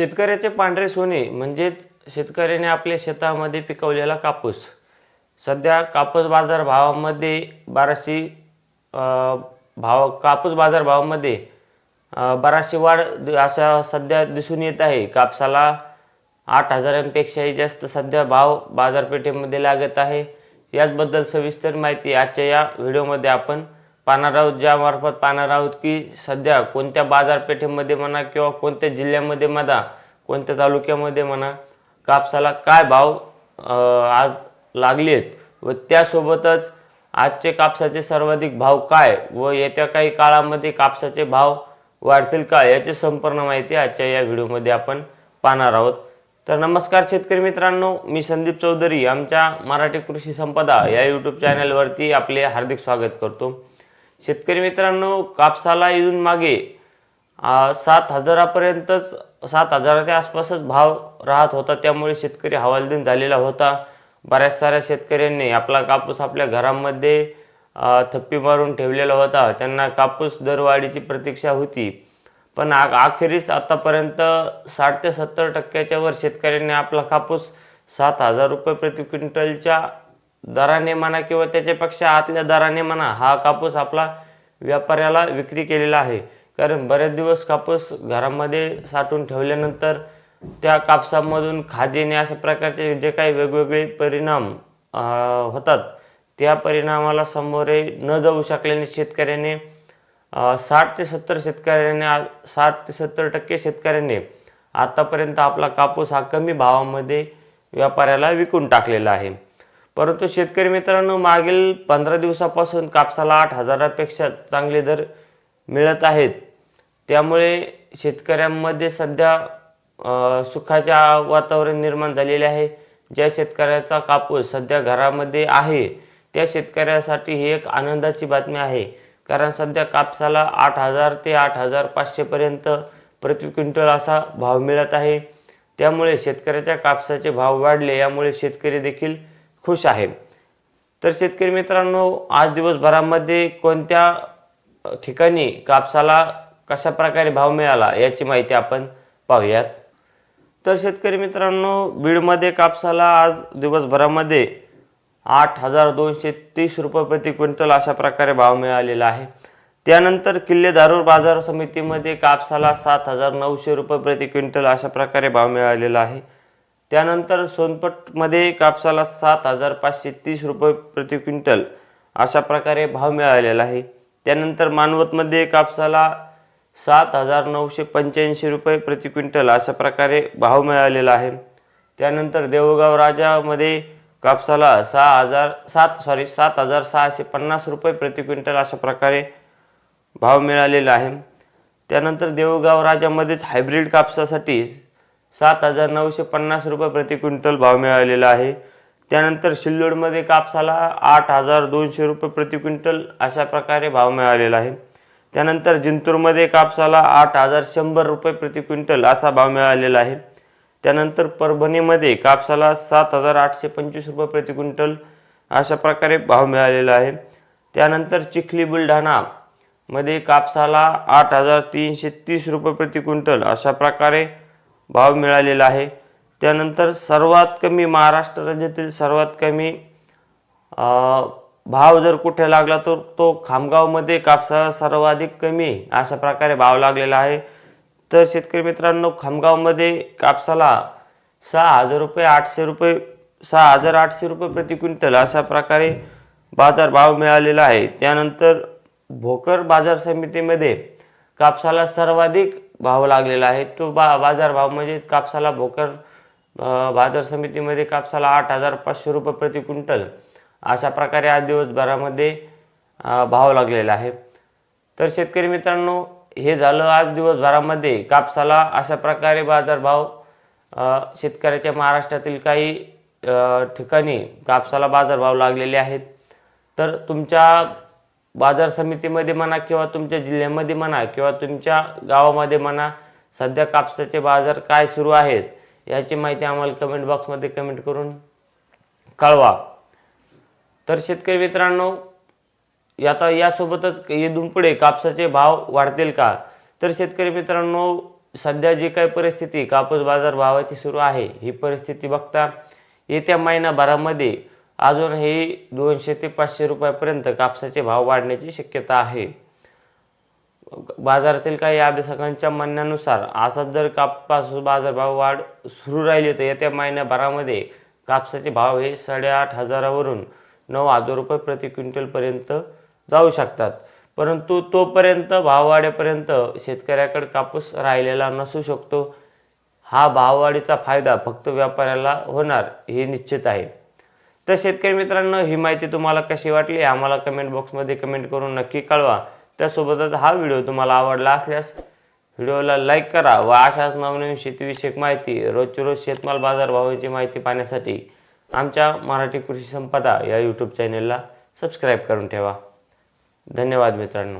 शेतकऱ्याचे पांढरे सोने म्हणजेच शेतकऱ्याने आपल्या शेतामध्ये पिकवलेला कापूस. सध्या कापूस बाजार भावामध्ये बाराशे भाव कापूस बाजार भावामध्ये बाराशे बराचशी वाढ असा अशा सध्या दिसून येत आहे. कापसाला आठ हजारांपेक्षाही जास्त सध्या भाव बाजारपेठेमध्ये लागत आहे. याचबद्दल सविस्तर माहिती आजच्या या व्हिडिओमध्ये आपण पाहणार आहोत ज्यामार्फत पाहणार आहोत की सध्या कोणत्या बाजारपेठेमध्ये म्हणा किंवा कोणत्या जिल्ह्यामध्ये म्हणा कोणत्या तालुक्यामध्ये म्हणा कापसाला काय भाव आज लागले आहेत व त्यासोबतच आजचे कापसाचे सर्वाधिक भाव काय व येत्या काही काळामध्ये कापसाचे भाव वाढतील का याची संपूर्ण माहिती आजच्या या व्हिडिओमध्ये आपण पाहणार आहोत. तर नमस्कार शेतकरी मित्रांनो मी संदीप चौधरी आमच्या मराठी कृषी संपदा या यूट्यूब चॅनलवरती आपले हार्दिक स्वागत करतो. शेतकरी मित्रांनो कापसाला येऊन मागे सात हजारापर्यंतच सात हजाराच्या आसपासच भाव राहत होता. त्यामुळे शेतकरी हवालदिन झालेला होता. बऱ्याच साऱ्या शेतकऱ्यांनी आपला कापूस आपल्या घरामध्ये थप्पी मारून ठेवलेला होता. त्यांना कापूस दरवाढीची प्रतीक्षा होती. पण आ अखेरीस आतापर्यंत साठ ते सत्तर टक्क्याच्या वर शेतकऱ्यांनी आपला कापूस सात हजार रुपये प्रति क्विंटलच्या दराने म्हणा किंवा त्याच्यापेक्षा आतल्या दराने म्हणा हा कापूस आपला व्यापाऱ्याला विक्री केलेला आहे. कारण बरेच दिवस कापूस घरामध्ये साठवून ठेवल्यानंतर त्या कापसामधून खाजेने अशा प्रकारचे जे काही वेगवेगळे परिणाम होतात त्या परिणामाला समोरे न जाऊ शकल्याने शेतकऱ्याने साठ ते सत्तर शेतकऱ्याने साठ ते सत्तर टक्के शेतकऱ्याने आतापर्यंत आपला कापूस हा कमी भावामध्ये व्यापाऱ्याला विकून टाकलेला आहे. परंतु शेतकरी मित्रांनो मागील पंधरा दिवसापासून कापसाला आठ हजारापेक्षा चांगले दर मिळत आहेत. त्यामुळे शेतकऱ्यांमध्ये सध्या सुखाच्या सुखाचे वातावरण निर्माण झालेले आहे. ज्या शेतकऱ्याचा कापूस सध्या घरामध्ये आहे त्या शेतकऱ्यासाठी ही एक आनंदाची बातमी आहे. कारण सध्या कापसाला आठ हजार ते आठ हजार पाचशेपर्यंत प्रति क्विंटल असा भाव मिळत आहे. त्यामुळे शेतकऱ्याच्या कापसाचे भाव वाढले यामुळे शेतकरी देखील खुश आहे तर शेतकरी मित्रांनो आज दिवसभरामध्ये कोणत्या ठिकाणी कापसाला कशा प्रकारे भाव मिळाला याची माहिती आपण पाहूयात. तर शेतकरी मित्रांनो बीडमध्ये कापसाला आज दिवसभरामध्ये आठ हजार दोनशे तीस रुपये प्रति क्विंटल अशा प्रकारे भाव मिळालेला आहे. त्यानंतर किल्ले दारूर बाजार समितीमध्ये कापसाला सात हजार नऊशे रुपये प्रति क्विंटल अशा प्रकारे भाव मिळालेला आहे. त्यानंतर सोनपटमध्ये कापसाला सात हजार पाचशे तीस रुपये प्रति क्विंटल अशा प्रकारे भाव मिळालेला आहे. त्यानंतर मानवतमध्ये कापसाला सात हजार नऊशे पंच्याऐंशी रुपये प्रति क्विंटल अशा प्रकारे भाव मिळालेला आहे. त्यानंतर देऊळगाव राजामध्ये कापसाला सहा हजार सात सॉरी सात हजार सहाशे पन्नास रुपये प्रति क्विंटल अशा प्रकारे भाव मिळालेला आहे. त्यानंतर देऊळगाव राजामध्येच हायब्रिड कापसासाठी सात हजार नऊशे पन्नास रुपये प्रति क्विंटल भाव मिळालेला आहे. त्यानंतर सिल्लोडमध्ये कापसाला आठ हजार दोनशे रुपये प्रति क्विंटल अशा प्रकारे भाव मिळालेला आहे. त्यानंतर जिंतूरमध्ये कापसाला आठ हजार शंभर रुपये प्रति क्विंटल असा भाव मिळालेला आहे. त्यानंतर परभणीमध्ये कापसाला सात हजार आठशे पंचवीस रुपये प्रति क्विंटल अशा प्रकारे भाव मिळालेला आहे. त्यानंतर चिखली बुलढाणा मध्ये कापसाला आठ हजार तीनशे तीस रुपये प्रति क्विंटल अशा प्रकारे भाव मिळालेला आहे. त्यानंतर सर्वात कमी महाराष्ट्र राज्यातील सर्वात कमी भाव जर कुठे लागला तर तो खामगावमध्ये कापसाला सर्वाधिक कमी अशा प्रकारे भाव लागलेला आहे. तर शेतकरी मित्रांनो खामगावमध्ये कापसाला सहा हजार रुपये आठशे रुपये सहा हजार आठशे रुपये प्रति क्विंटल अशा प्रकारे बाजार भाव मिळालेला आहे. त्यानंतर भोकर बाजार समितीमध्ये कापसाला सर्वाधिक भाव लागलेला आहे. तो बा बाजारभाव म्हणजे कापसाला भोकर बाजार समितीमध्ये कापसाला आठ हजार पाचशे रुपये प्रति क्विंटल अशा प्रकारे आज दिवसभरामध्ये भाव लागलेला आहे. तर शेतकरी मित्रांनो हे झालं आज दिवसभरामध्ये. कापसाला अशा प्रकारे बाजारभाव शेतकऱ्याच्या महाराष्ट्रातील काही ठिकाणी कापसाला बाजारभाव लागलेले आहेत. तर तुमच्या बाजार समितीमध्ये म्हणा किंवा तुमच्या जिल्ह्यामध्ये म्हणा किंवा तुमच्या गावामध्ये म्हणा सध्या कापसाचे बाजार काय सुरू आहेत याची माहिती आम्हाला कमेंट बॉक्समध्ये कमेंट करून कळवा. तर शेतकरी मित्रांनो आता यासोबतच येदून पुढे कापसाचे भाव वाढतील का? तर शेतकरी मित्रांनो सध्या जी काही परिस्थिती कापूस बाजार भावाची सुरू आहे ही परिस्थिती बघता येत्या महिनाभरामध्ये अजून हे दोनशे ते पाचशे रुपयापर्यंत कापसाचे भाव वाढण्याची शक्यता आहे. बाजारातील काही अभ्यासकांच्या म्हणण्यानुसार असाच जर कापास बाजारभाव वाढ सुरू राहिली तर येत्या महिन्याभरामध्ये कापसाचे भाव हे साडेआठ हजारावरून नऊ हजार रुपये प्रति क्विंटलपर्यंत जाऊ शकतात. परंतु तोपर्यंत भाववाढीपर्यंत शेतकऱ्याकडे कापूस राहिलेला नसू शकतो. हा भाववाढीचा फायदा फक्त व्यापाऱ्याला होणार हे निश्चित आहे. तर शेतकरी मित्रांनो ही माहिती तुम्हाला कशी वाटली आम्हाला कमेंट बॉक्समध्ये कमेंट करून नक्की कळवा. त्यासोबतच हा व्हिडिओ तुम्हाला आवडला असल्यास व्हिडिओला लाईक करा व अशाच नवनवीन शेतीविषयक माहिती रोजची रोज शेतमाल बाजारभावाची माहिती पाहण्यासाठी आमच्या मराठी कृषी संपदा या यूट्यूब चॅनेलला सबस्क्राईब करून ठेवा. धन्यवाद मित्रांनो.